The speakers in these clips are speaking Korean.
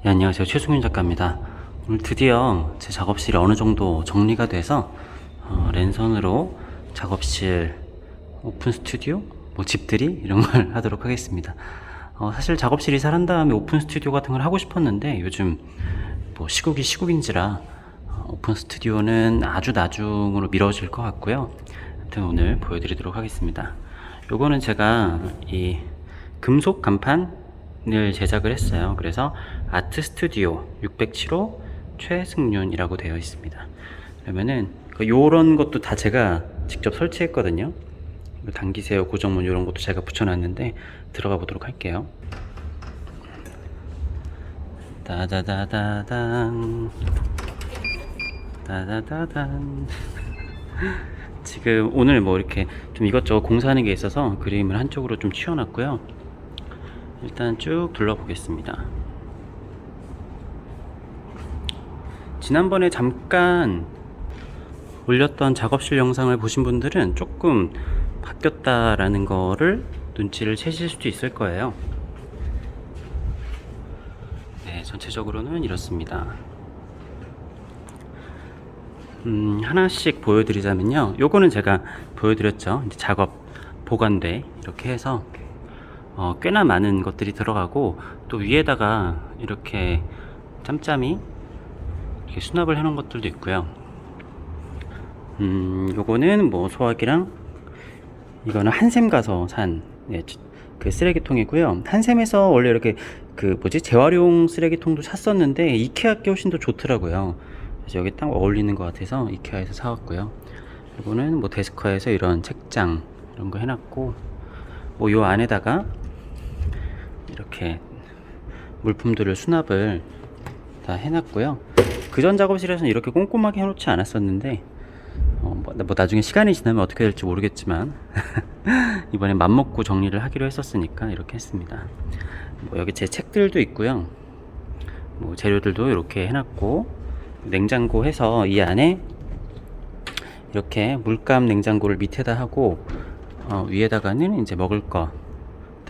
네, 안녕하세요. 최승윤 작가입니다. 오늘 드디어 제 작업실이 어느 정도 정리가 돼서 어, 랜선으로 작업실 오픈 스튜디오, 뭐 집들이 이런 걸 하도록 하겠습니다. 어, 사실 작업실 이사를 한 다음에 오픈 스튜디오 같은 걸 하고 싶었는데 요즘 뭐 시국이 시국인지라 어, 오픈 스튜디오는 아주 나중으로 미뤄질 것 같고요. 아무튼 오늘 보여드리도록 하겠습니다. 요거는 제가 이 금속 간판 을 제작을 했어요. 그래서 아트 스튜디오 607호 최승윤이라고 되어 있습니다. 그러면은 그 요런 것도 다 제가 직접 설치했거든요. 당기세요 고정문 이런 것도 제가 붙여놨는데 들어가 보도록 할게요. 따다다다당 따다다단 지금 오늘 뭐 이렇게 좀 이것저것 공사하는 게 있어서 그림을 한쪽으로 좀 치워놨고요. 일단 쭉 둘러보겠습니다. 지난번에 잠깐 올렸던 작업실 영상을 보신 분들은 조금 바뀌었다라는 거를 눈치를 채실 수도 있을 거예요. 네, 전체적으로는 이렇습니다. 음, 하나씩 보여드리자면요. 요거는 제가 보여드렸죠. 이제 작업 보관대 이렇게 해서 어, 꽤나 많은 것들이 들어가고 또 위에다가 이렇게 짬짬이 이렇게 수납을 해놓은 것들도 있고요. 음, 요거는 뭐 소화기랑 이거는 한샘 가서 산 예, 그 쓰레기통이고요. 한샘에서 원래 이렇게 그 뭐지 재활용 쓰레기통도 샀었는데 이케아 게 훨씬 더 좋더라고요. 그래서 여기 딱 어울리는 것 같아서 이케아에서 사왔고요. 이거는 뭐 데스커에서 이런 책장 이런 거 해놨고 뭐 요 안에다가 이렇게 물품들을 수납을 다 해놨고요. 그 전 작업실에서는 이렇게 꼼꼼하게 해놓지 않았었는데 어, 뭐, 뭐 나중에 시간이 지나면 어떻게 될지 모르겠지만 이번에 맘먹고 정리를 하기로 했었으니까 이렇게 했습니다. 뭐 여기 제 책들도 있고요. 뭐 재료들도 이렇게 해놨고 냉장고 해서 이 안에 이렇게 물감 냉장고를 밑에다 하고 어, 위에다가는 이제 먹을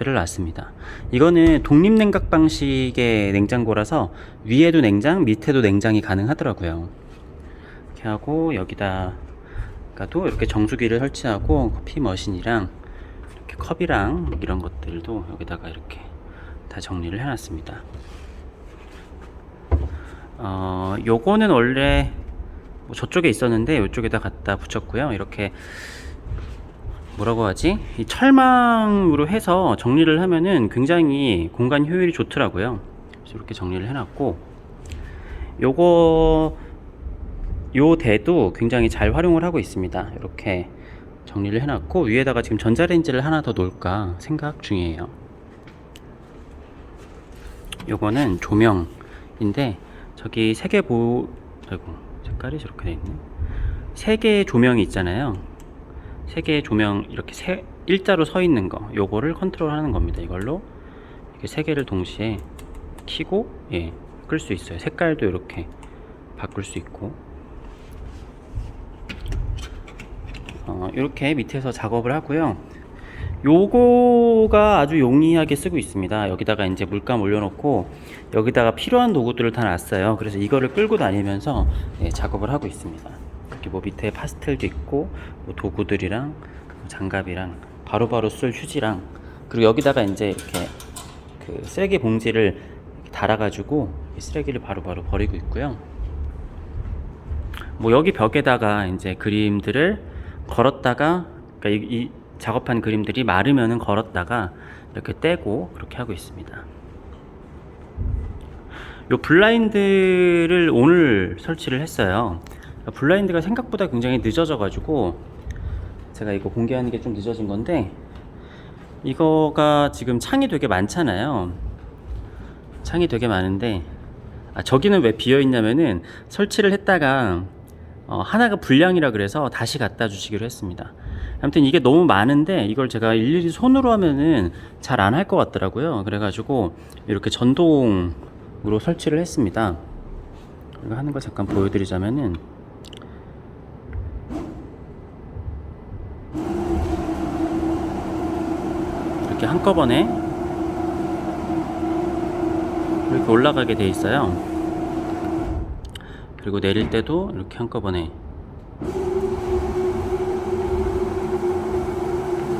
것들을 놨습니다. 이거는 독립 냉각 방식의 냉장고라서 위에도 냉장, 밑에도 냉장이 가능하더라고요. 이렇게 하고 여기다가도 이렇게 정수기를 설치하고 커피 머신이랑 이렇게 컵이랑 이런 것들도 여기다가 이렇게 다 정리를 해놨습니다. 어, 요거는 원래 뭐 저쪽에 있었는데 이쪽에다 갖다 붙였고요. 이렇게 뭐라고 하지? 이 철망으로 해서 정리를 하면은 굉장히 공간 효율이 좋더라고요. 이렇게 정리를 해놨고, 요거 요 대도 굉장히 잘 활용을 하고 있습니다. 이렇게 정리를 해놨고 위에다가 지금 전자레인지를 하나 더 놓을까 생각 중이에요. 요거는 조명인데 저기 세 개 보, 아이고 색깔이 저렇게 돼 있네. 세 개의 조명이 있잖아요. 세 개의 조명 이렇게 세 일자로 서 있는 거, 요거를 컨트롤하는 겁니다. 이걸로 이렇게 세 개를 동시에 키고 예, 끌 수 있어요. 색깔도 이렇게 바꿀 수 있고. 어, 이렇게 밑에서 작업을 하고요. 요거가 아주 용이하게 쓰고 있습니다. 여기다가 이제 물감 올려놓고 여기다가 필요한 도구들을 다 놨어요. 그래서 이거를 끌고 다니면서 예, 작업을 하고 있습니다. 이렇게 뭐 밑에 파스텔도 있고 뭐 도구들이랑 장갑이랑 바로바로 쓸 휴지랑 그리고 여기다가 이제 이렇게 그 쓰레기 봉지를 달아가지고 이 쓰레기를 바로 바로 버리고 있고요. 뭐 여기 벽에다가 이제 그림들을 걸었다가 그러니까 이, 이 작업한 그림들이 마르면은 걸었다가 이렇게 떼고 그렇게 하고 있습니다. 요 블라인드를 오늘 설치를 했어요. 블라인드가 생각보다 굉장히 늦어져 가지고 제가 이거 공개하는 게 좀 늦어진 건데 이거가 지금 창이 되게 많잖아요. 창이 되게 많은데 아, 저기는 왜 비어 있냐면은 설치를 했다가 어, 하나가 불량이라 그래서 다시 갖다 주시기로 했습니다. 아무튼 이게 너무 많은데 이걸 제가 일일이 손으로 하면은 잘 안 할 것 같더라고요. 그래가지고 이렇게 전동으로 설치를 했습니다. 하는 거 잠깐 보여드리자면은 이렇게 한꺼번에 이렇게 올라가게 돼 있어요. 그리고 내릴 때도 이렇게 한꺼번에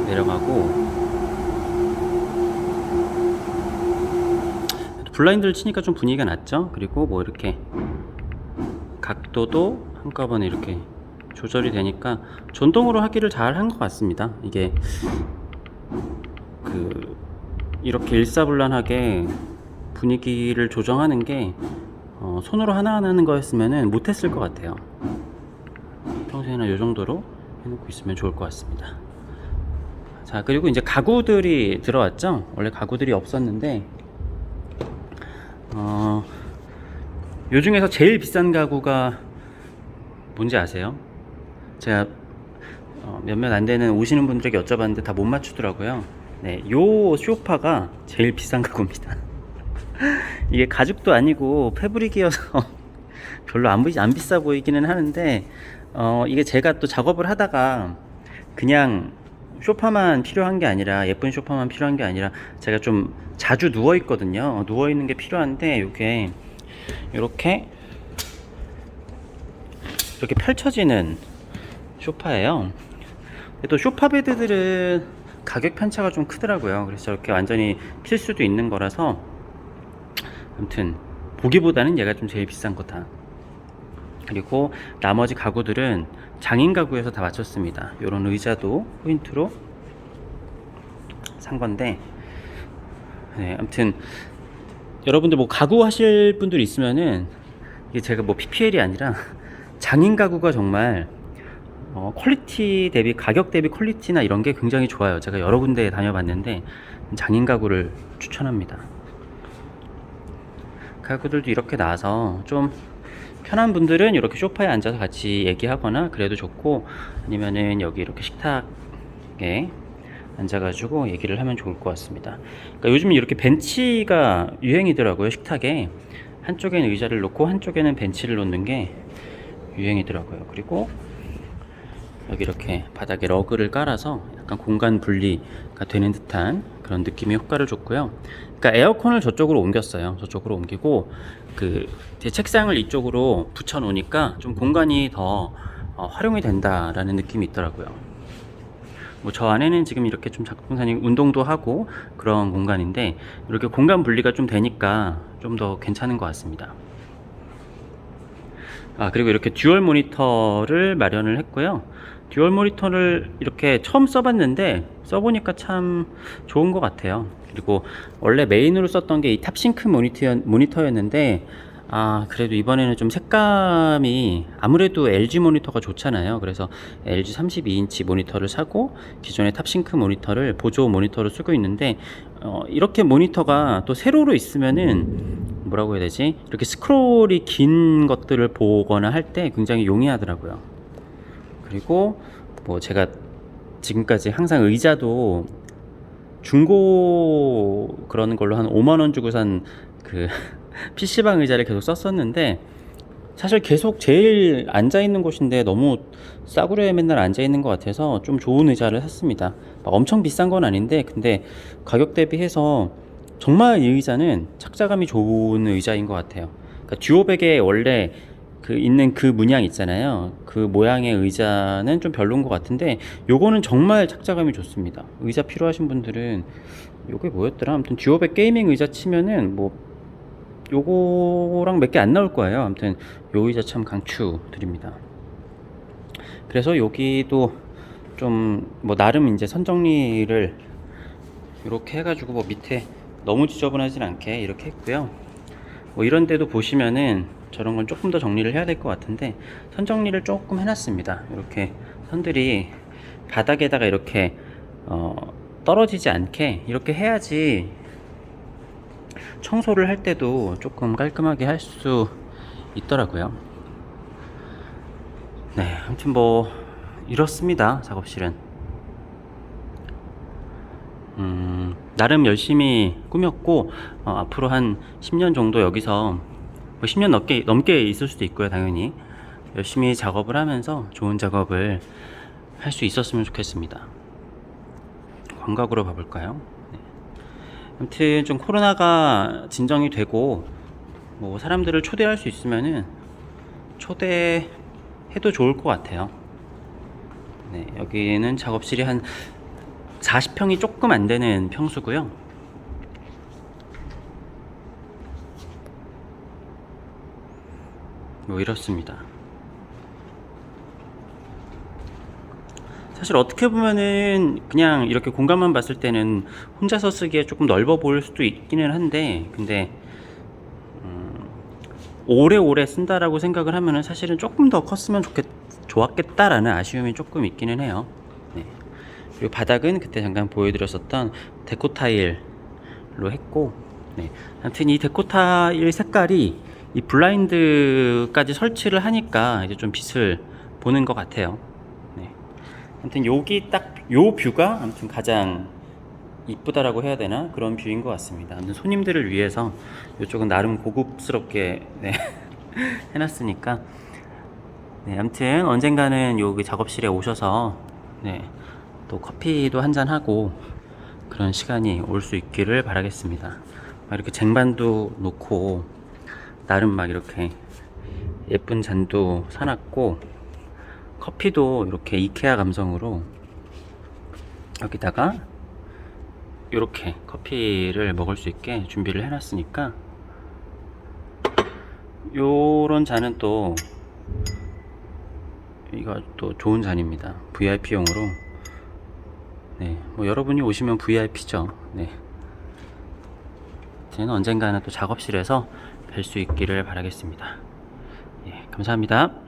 내려가고 블라인드를 치니까 좀 분위기가 났죠. 그리고 뭐 이렇게 각도도 한꺼번에 이렇게 조절이 되니까 전동으로 하기를 잘 한 것 같습니다. 이게 그 이렇게 일사불란하게 분위기를 조정하는 게 어, 손으로 하나하나 하는 거였으면 못했을 것 같아요. 평소에는 이 정도로 해놓고 있으면 좋을 것 같습니다. 자 그리고 이제 가구들이 들어왔죠. 원래 가구들이 없었는데 어, 요 중에서 제일 비싼 가구가 뭔지 아세요? 제가 어, 몇몇 안 되는 오시는 분들에게 여쭤봤는데 다 못 맞추더라고요. 네, 요 쇼파가 제일 비싼 가구입니다. 이게 가죽도 아니고 패브릭이어서 별로 안, 보이, 안 비싸 보이기는 하는데 어, 이게 제가 또 작업을 하다가 그냥 쇼파만 필요한 게 아니라 예쁜 쇼파만 필요한 게 아니라 제가 좀 자주 누워 있거든요. 누워 있는 게 필요한데 이게 이렇게 이렇게 펼쳐지는 쇼파예요. 또 쇼파 베드들은 가격 편차가 좀 크더라고요. 그래서 이렇게 완전히 필 수도 있는 거라서 아무튼 보기보다는 얘가 좀 제일 비싼 거다. 그리고 나머지 가구들은 장인 가구에서 다 맞췄습니다. 이런 의자도 포인트로 산 건데, 네, 아무튼 여러분들 뭐 가구 하실 분들 있으면은 이게 제가 뭐 PPL이 아니라 장인 가구가 정말 어, 퀄리티 대비 가격 대비 퀄리티나 이런 게 굉장히 좋아요. 제가 여러 군데 다녀봤는데 장인 가구를 추천합니다. 가구들도 이렇게 나와서 좀 편한 분들은 이렇게 소파에 앉아서 같이 얘기하거나 그래도 좋고 아니면은 여기 이렇게 식탁에 앉아가지고 얘기를 하면 좋을 것 같습니다. 그러니까 요즘 이렇게 벤치가 유행이더라고요 식탁에 한쪽에는 의자를 놓고 한쪽에는 벤치를 놓는 게 유행이더라고요. 그리고 여기 이렇게 바닥에 러그를 깔아서 약간 공간 분리가 되는 듯한 그런 느낌의 효과를 줬고요. 그러니까 에어컨을 저쪽으로 옮겼어요. 저쪽으로 옮기고 그 제 책상을 이쪽으로 붙여 놓으니까 좀 공간이 더 어, 활용이 된다라는 느낌이 있더라고요. 뭐 저 안에는 지금 이렇게 좀 작품사님 운동도 하고 그런 공간인데 이렇게 공간 분리가 좀 되니까 좀 더 괜찮은 것 같습니다. 아, 그리고 이렇게 듀얼 모니터를 마련을 했고요. 듀얼 모니터를 이렇게 처음 써봤는데 써보니까 참 좋은 것 같아요. 그리고 원래 메인으로 썼던 게 이 탑싱크 모니터, 모니터였 는데 아, 그래도 이번에는 좀 색감이 아무래도 LG 모니터가 좋잖아요. 그래서 LG 32인치 모니터를 사고 기존의 탑싱크 모니터를 보조 모니터로 쓰고 있는데 어, 이렇게 모니터가 또 세로로 있으면은 뭐라고 해야 되지? 이렇게 스크롤이 긴 것들을 보거나 할 때 굉장히 용이하더라고요. 그리고 뭐 제가 지금까지 항상 의자도 중고 그러는 걸로 한 5만 원 주고 산 그 PC방 의자를 계속 썼었는데 사실 계속 제일 앉아 있는 곳인데 너무 싸구려에 맨날 앉아 있는 것 같아서 좀 좋은 의자를 샀습니다. 막 엄청 비싼 건 아닌데 근데 가격 대비해서 정말 이 의자는 착자감이 좋은 의자인 것 같아요. 그러니까 듀오백에 원래 그 있는 그 문양 있잖아요. 그 모양의 의자는 좀 별론 것 같은데 요거는 정말 착자감이 좋습니다. 의자 필요하신 분들은 요게 뭐였더라? 아무튼 듀오백 게이밍 의자 치면은 뭐 요거랑 몇 개 안 나올 거예요. 아무튼 요 의자 참 강추 드립니다. 그래서 여기도 좀 뭐 나름 이제 선 정리를 이렇게 해가지고 뭐 밑에 너무 지저분하진 않게 이렇게 했고요. 뭐 이런 데도 보시면은 저런 건 조금 더 정리를 해야 될 것 같은데 선 정리를 조금 해놨습니다. 이렇게 선들이 바닥에다가 이렇게 어, 떨어지지 않게 이렇게 해야지 청소를 할 때도 조금 깔끔하게 할 수 있더라고요. 네, 아무튼 뭐 이렇습니다. 작업실은. 음, 나름 열심히 꾸몄고 어, 앞으로 한 10년 정도 여기서 뭐 10년 넘게 넘게 있을 수도 있고요, 당연히 열심히 작업을 하면서 좋은 작업을 할 수 있었으면 좋겠습니다. 광각으로 봐볼까요? 네. 아무튼 좀 코로나가 진정이 되고 뭐 사람들을 초대할 수 있으면은 초대해도 좋을 것 같아요. 네, 여기는 작업실이 한 40평이 조금 안 되는 평수고요. 뭐 이렇습니다. 사실 어떻게 보면은 그냥 이렇게 공간만 봤을 때는 혼자서 쓰기에 조금 넓어 보일 수도 있기는 한데 근데 음, 오래오래 쓴다라고 생각을 하면은 사실은 조금 더 컸으면 좋겠 좋았겠다라는 아쉬움이 조금 있기는 해요. 네. 그리고 바닥은 그때 잠깐 보여드렸었던 데코 타일로 했고 네. 아무튼 이 데코 타일 색깔이 이 블라인드까지 설치를 하니까 이제 좀 빛을 보는 것 같아요. 네. 아무튼 여기 딱 요 뷰가 아무튼 가장 이쁘다라고 해야 되나 그런 뷰인 것 같습니다. 아무튼 손님들을 위해서 이쪽은 나름 고급스럽게 네, 해놨으니까 네, 아무튼 언젠가는 여기 작업실에 오셔서 네, 또 커피도 한잔 하고 그런 시간이 올 수 있기를 바라겠습니다. 막 이렇게 쟁반도 놓고 나름 막 이렇게 예쁜 잔도 사놨고 커피도 이렇게 이케아 감성으로 여기다가 이렇게 커피를 먹을 수 있게 준비를 해놨으니까 요런 잔은 또 이거 또 좋은 잔입니다 VIP용으로 네, 뭐 여러분이 오시면 VIP죠. 네. 언젠가는 또 작업실에서 뵐 수 있기를 바라겠습니다. 예, 감사합니다